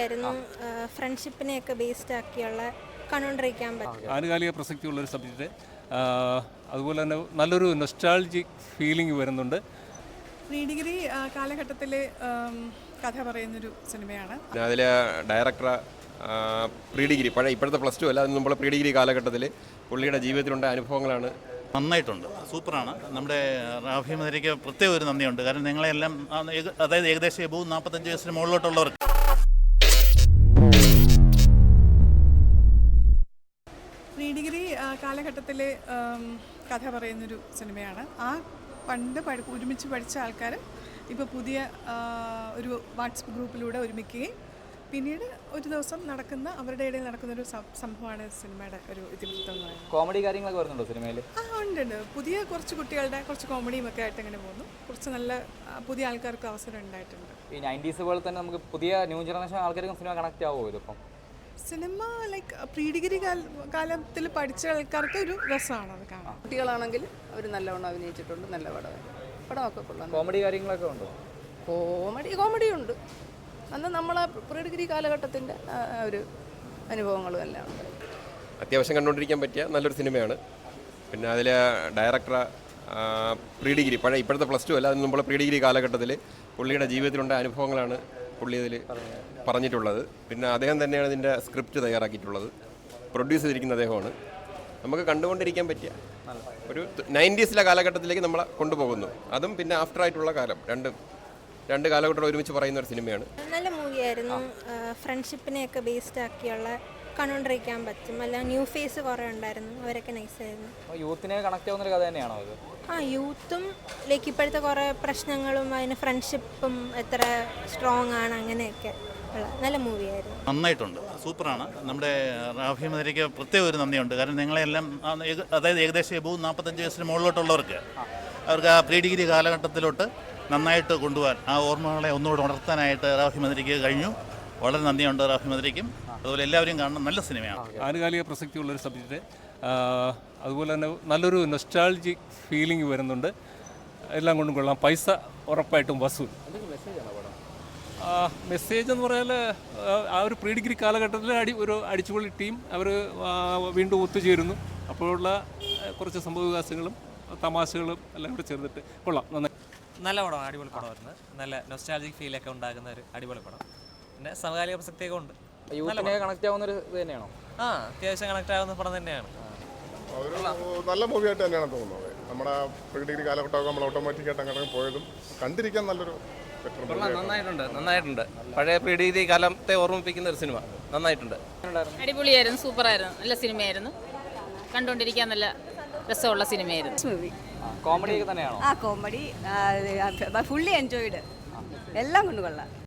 മൂവിയായിരുന്നു ഫ്രണ്ട്ഷിപ്പിനെയൊക്കെ based ആക്കിയുള്ള കണ്ടുകൊണ്ടിരിക്കാൻ പറ്റും. ആനുകാലിക പ്രസക്തിയുള്ള ഒരു സബ്ജക്റ്റ് അതുപോലെ തന്നെ നല്ലൊരു നൊസ്റ്റാൾജിക് ഫീലിംഗ് വരുന്നുണ്ട്. പ്രീ ഡിഗ്രി കാലഘട്ടത്തിലെ കഥ പറയുന്നൊരു സിനിമയാണ്. അതിലെ ഡയറക്ടർ പ്രീ ഡിഗ്രി പഴയ ഇപ്പോഴത്തെ പ്ലസ് ടു അല്ല അത് നമ്മൾ പ്രീ ഡിഗ്രി കാലഘട്ടത്തിൽ പുള്ളിയുടെ ജീവിതത്തിലുണ്ടായ അനുഭവങ്ങളാണ്. നന്നായിട്ടുണ്ട്. സൂപ്പറാണ്. നമ്മുടെ റാഫി മദരിക്ക് പ്രത്യേക ഒരു നന്ദിയുണ്ട്. കാരണം നിങ്ങളെല്ലാം അതായത് ഏകദേശം എബൂ നാൽപ്പത്തഞ്ച് വയസ്സിന് മുകളിലോട്ടുള്ളവർക്ക് കാലഘട്ടത്തിലെ കഥ പറയുന്നൊരു സിനിമയാണ്. ആ പണ്ട് പഠി ഒരുമിച്ച് പഠിച്ച ആൾക്കാർ ഇപ്പോൾ പുതിയ ഒരു വാട്സപ്പ് ഗ്രൂപ്പിലൂടെ ഒരുമിക്കുകയും പിന്നീട് ഒരു ദിവസം നടക്കുന്ന അവരുടെ ഇടയിൽ നടക്കുന്ന ഒരു സംഭവമാണ് സിനിമയുടെ ഒരു ഇതിവൃത്തം എന്ന് പറയുന്നത്. കോമഡി കാര്യങ്ങളൊക്കെ വരുന്നുണ്ടോ സിനിമയിൽ ആ ഉണ്ട് ഉണ്ട് പുതിയ കുറച്ച് കുട്ടികളുടെ കുറച്ച് കോമഡിയും ഒക്കെ ആയിട്ട് ഇങ്ങനെ പോകുന്നു. കുറച്ച് നല്ല പുതിയ ആൾക്കാർക്ക് അവസരം ഉണ്ടായിട്ടുണ്ട്. ഈ നയന്റീസ് പോലെ തന്നെ നമുക്ക് പുതിയ ന്യൂ ജനറേഷൻ ആൾക്കാർക്കും സിനിമ കണക്ട് ആവുമോ ഇതിപ്പം? സിനിമ ലൈക്ക് പ്രീ ഡിഗ്രി കാലത്തിൽ പഠിച്ച ആൾക്കാർക്ക് ഒരു രസമാണ് അത് കാണാൻ. കുട്ടികളാണെങ്കിൽ അവർ നല്ലവണ്ണം അഭിനയിച്ചിട്ടുണ്ട് നല്ല പടം. പടമൊക്കെ കൊള്ളാം. കോമഡി കാര്യങ്ങളൊക്കെ ഉണ്ടോ? കോമഡി കോമഡി ഉണ്ട് അന്ന് നമ്മൾ പ്രീ ഡിഗ്രി കാലഘട്ടത്തിന്റെ ആ, ഒരു അനുഭവങ്ങളും എല്ലാം ഉണ്ട്. അത്യാവശ്യം കണ്ടുകൊണ്ടിരിക്കാൻ പറ്റിയ നല്ലൊരു സിനിമയാണ്. പിന്നെ അതിൽ ഡയറക്ടർ പ്രീ ഡിഗ്രി പഴയ ഇപ്പോഴത്തെ പ്ലസ് ടു അല്ല അത് നമ്മൾ പ്രീ ഡിഗ്രി കാലഘട്ടത്തിൽ പുള്ളിയുടെ ജീവിതത്തിലുണ്ടായ അനുഭവങ്ങളാണ് പുള്ളി അതിൽ പറഞ്ഞിട്ടുള്ളത്. പിന്നെ അദ്ദേഹം തന്നെയാണ് ഇതിന്റെ സ്ക്രിപ്റ്റ് തയ്യാറാക്കിയിട്ടുള്ളത്. പ്രൊഡ്യൂസ് ചെയ്തിരിക്കുന്ന അദ്ദേഹമാണ്. നമുക്ക് കണ്ടുകൊണ്ടിരിക്കാൻ പറ്റിയ ഒരു നയന്റീസിലെ കാലഘട്ടത്തിലേക്ക് നമ്മളെ കൊണ്ടുപോകുന്നു. അതും പിന്നെ ആഫ്റ്റർ ആയിട്ടുള്ള കാലം. രണ്ടും രണ്ട് കാലഘട്ടം ഒരുമിച്ച് പറയുന്ന ഒരു സിനിമയാണ്. നല്ല മൂവിയായിരുന്നു. ഫ്രണ്ട്ഷിപ്പിനെയൊക്കെ ബേസ്ഡ് ആക്കിയുള്ള കണ്ടുകൊണ്ടിരിക്കാൻ പറ്റും. അല്ല ന്യൂ ഫേസ് കുറേ ഉണ്ടായിരുന്നു. അവരൊക്കെ നൈസായിരുന്നു യൂത്തിനെ കണക്ട് ആവുന്ന ഒരു കഥ തന്നെയാണോ ഇത്? ആ യൂത്തും ലൈക്ക് ഇപ്പോഴത്തെ കുറേ പ്രശ്നങ്ങളും അതിന് ഫ്രണ്ട്ഷിപ്പും എത്ര സ്ട്രോങ് ആണ് അങ്ങനെയൊക്കെ ഉള്ള നല്ല മൂവിയായിരുന്നു നന്നായിട്ടുണ്ട്. സൂപ്പറാണ്. നമ്മുടെ റാഫി മദരിക്ക് പ്രത്യേക ഒരു നന്ദിയുണ്ട്. കാരണം നിങ്ങളെല്ലാം അതായത് ഏകദേശം എബൂ നാൽപ്പത്തഞ്ച് വയസ്സിന് മുകളിലോട്ടുള്ളവർക്ക് അവർക്ക് ആ പ്രീ ഡിഗ്രി കാലഘട്ടത്തിലോട്ട് നന്നായിട്ട് കൊണ്ടുപോകാൻ ആ ഓർമ്മകളെ ഒന്നുകൂടെ ഉണർത്താനായിട്ട് റാഫി മദരിക്ക് കഴിഞ്ഞു. വളരെ നന്ദിയുണ്ട് റാഫി മദരിക്കും അതുപോലെ എല്ലാവരും കാണുന്ന നല്ല സിനിമയാണ്. ആനുകാലിക പ്രസക്തിയുള്ള ഒരു സബ്ജക്റ്റ്. അതുപോലെ തന്നെ നല്ലൊരു നൊസ്റ്റാൾജിക് ഫീലിംഗ് വരുന്നുണ്ട്. എല്ലാം കൊണ്ടും കൊള്ളാം. പൈസ ഉറപ്പായിട്ടും വസൂൽ. മെസ്സേജ് എന്ന് പറഞ്ഞാൽ ആ ഒരു പ്രീ ഡിഗ്രി കാലഘട്ടത്തിൽ അടി ഒരു അടിച്ചുപൊളി ടീം അവർ വീണ്ടും ഒത്തുചേരുന്നു. അപ്പോഴുള്ള കുറച്ച് സംഭവവികാസങ്ങളും തമാശകളും എല്ലാം കൂടെ ചേർന്നിട്ട് കൊള്ളാം. നന്നായി. നല്ല പടമാണ്. അടിപൊളി പടമായിരുന്നു. നല്ല നൊസ്റ്റാലജിക് ഫീലൊക്കെ ഉണ്ടാകുന്ന ഒരു അടിപൊളി പടം. പിന്നെ സമകാലിക പ്രസക്തിയൊക്കെ ഉണ്ട്. യൂത്തിനെ കണക്ട് ആവുന്ന ഒരു ഇത് തന്നെയാണോ? ആ അത്യാവശ്യം കണക്ട് ആവുന്ന പടം തന്നെയാണ്. ഒരു നല്ല മൂവിയായിട്ട് തന്നെയാണ് തോന്നുന്നത് നമ്മുടെ പ്രീ ഡിഗ്രി കാലഘട്ടമൊക്കെ നമ്മൾ ഓട്ടോമാറ്റിക്കായിട്ട് അങ്ങനെ പോയതും കണ്ടിരിക്കാൻ നല്ലൊരു ബെറ്റർ മൂവി നന്നായിട്ടുണ്ട് നന്നായിട്ടുണ്ട്. പഴയ പ്രീ ഡിഗ്രി കാലത്തെ ഓർമ്മിപ്പിക്കുന്ന ഒരു സിനിമ നന്നായിട്ടുണ്ട്. അടിപൊളിയായിരുന്നു സൂപ്പറായിരുന്നു നല്ല സിനിമയായിരുന്നു കണ്ടുകൊണ്ടിരിക്കാൻ നല്ല രസമുള്ള സിനിമയായിരുന്നു കോമഡി ഒക്കെ തന്നെയാണോ? ആ കോമഡി ഫുള്ളി എൻജോയ്ഡ് എല്ലാം കൊണ്ട് കൊള്ളാം.